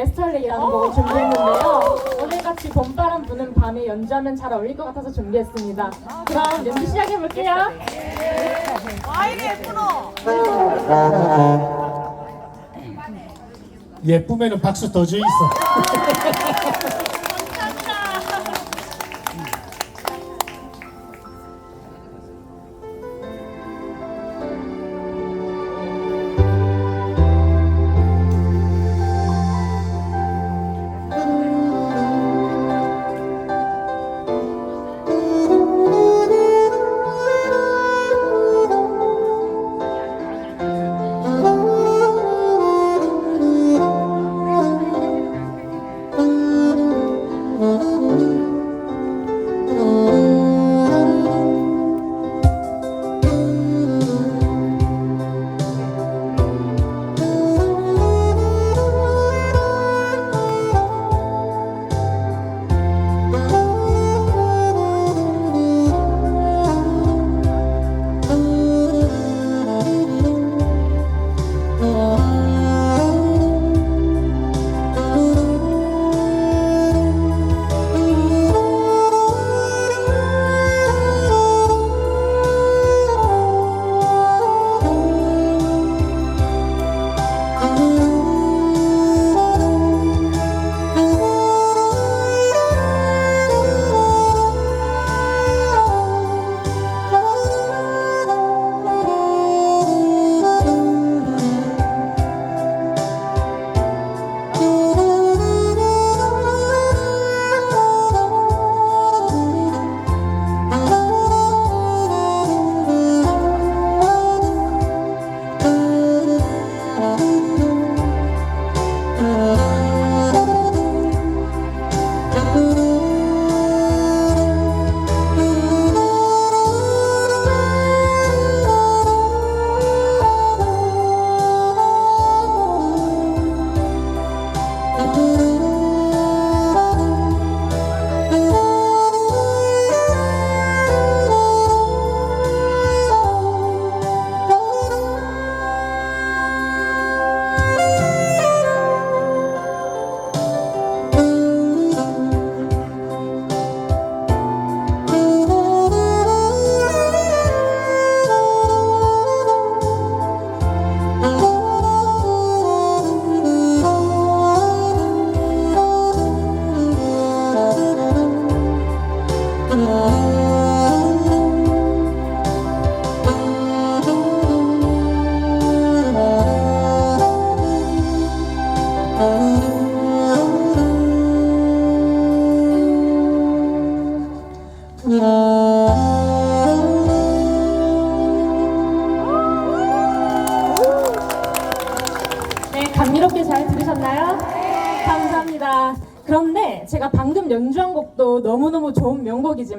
예스터데이라는 곡을 준비했는데요. 오늘같이 봄바람 부는 밤에 연주하면 잘 어울릴 것 같아서 준비했습니다. 그럼 연주 시작해볼게요. 예쁘면은 박수 더줘 있어.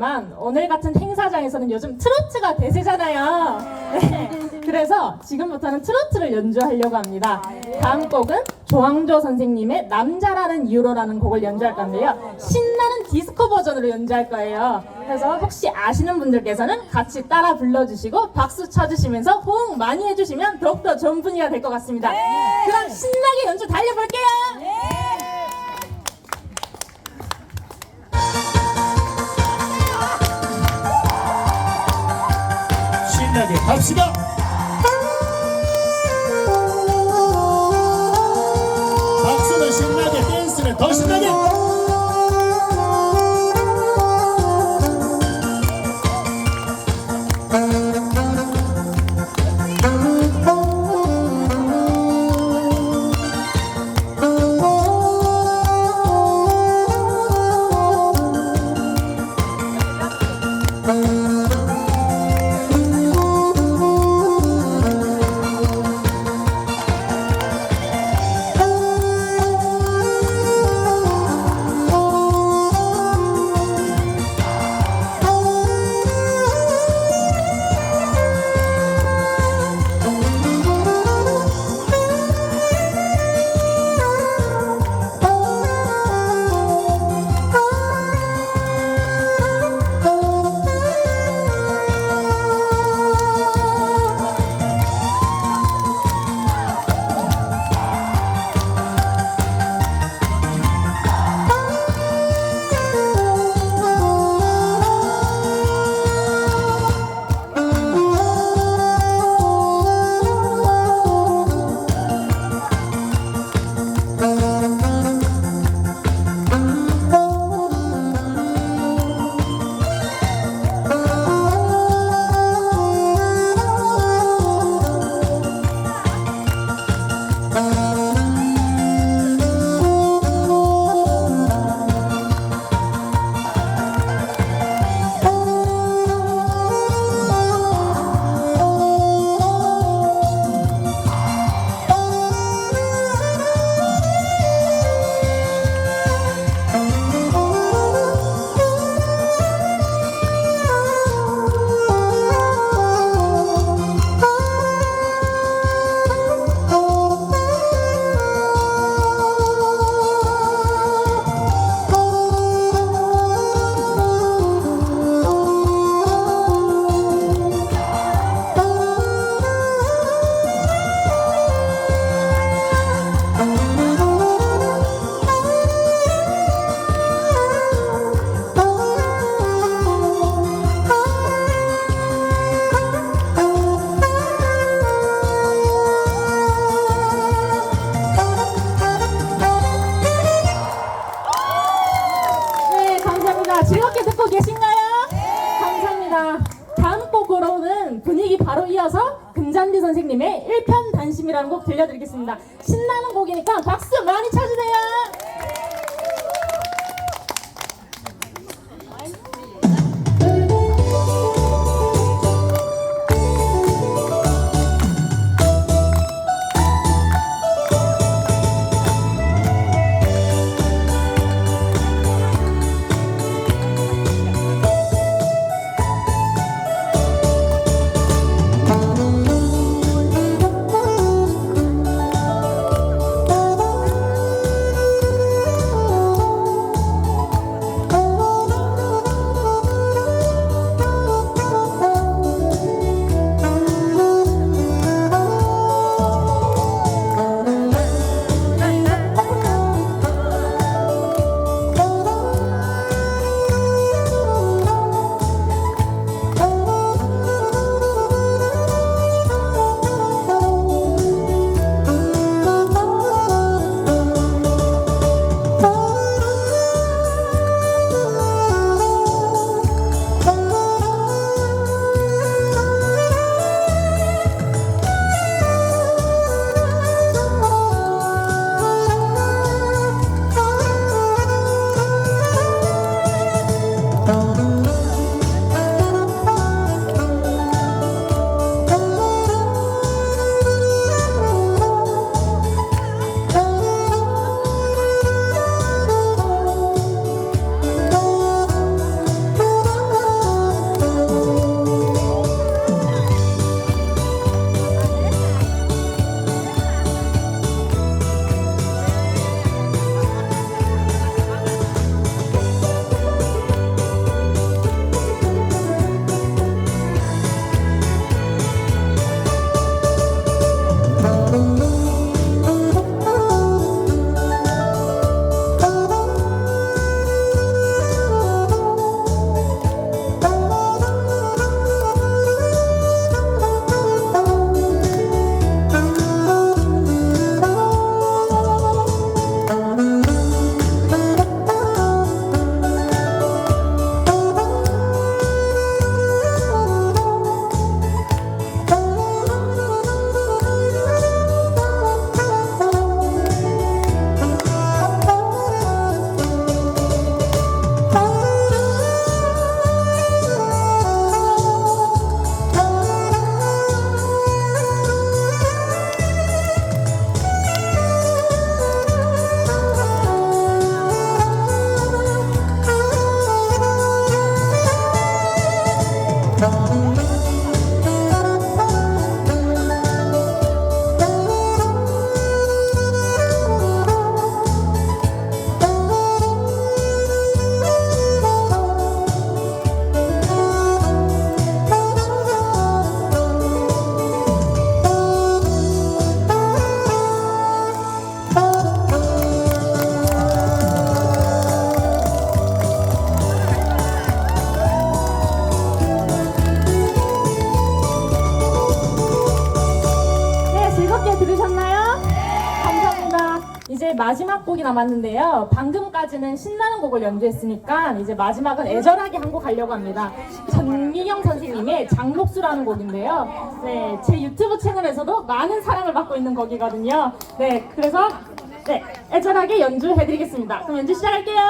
명곡이지만 오늘 같은 행사장에서는 요즘 트로트가 대세잖아요. 네, 그래서 지금부터는 트로트를 연주하려고 합니다. 다음 곡은 조항조 선생님의 남자라는 이유로라는 곡을 연주할 건데요. 신나는 디스코 버전으로 연주할 거예요. 그래서 혹시 아시는 분들께서는 같이 따라 불러주시고 박수 쳐주시면서 호응 많이 해주시면 더욱더 좋은 분위기가 될 것 같습니다. 그럼 신나게 연주 달려볼게요. 갑시다. 박수는 신나게, 댄스는 더 신나게. 선생님의 일편단심이라는 곡 들려드리겠습니다. 신나는 곡이니까 박수 많이 쳐주세요. 이제 마지막 곡이 남았는데요. 방금까지는 신나는 곡을 연주했으니까 이제 마지막은 애절하게 한 곡 하려고 합니다. 전미경 선생님의 장목수라는 곡인데요. 네, 제 유튜브 채널에서도 많은 사랑을 받고 있는 곡이거든요. 네, 그래서 네, 애절하게 연주해드리겠습니다. 그럼 연주 시작할게요.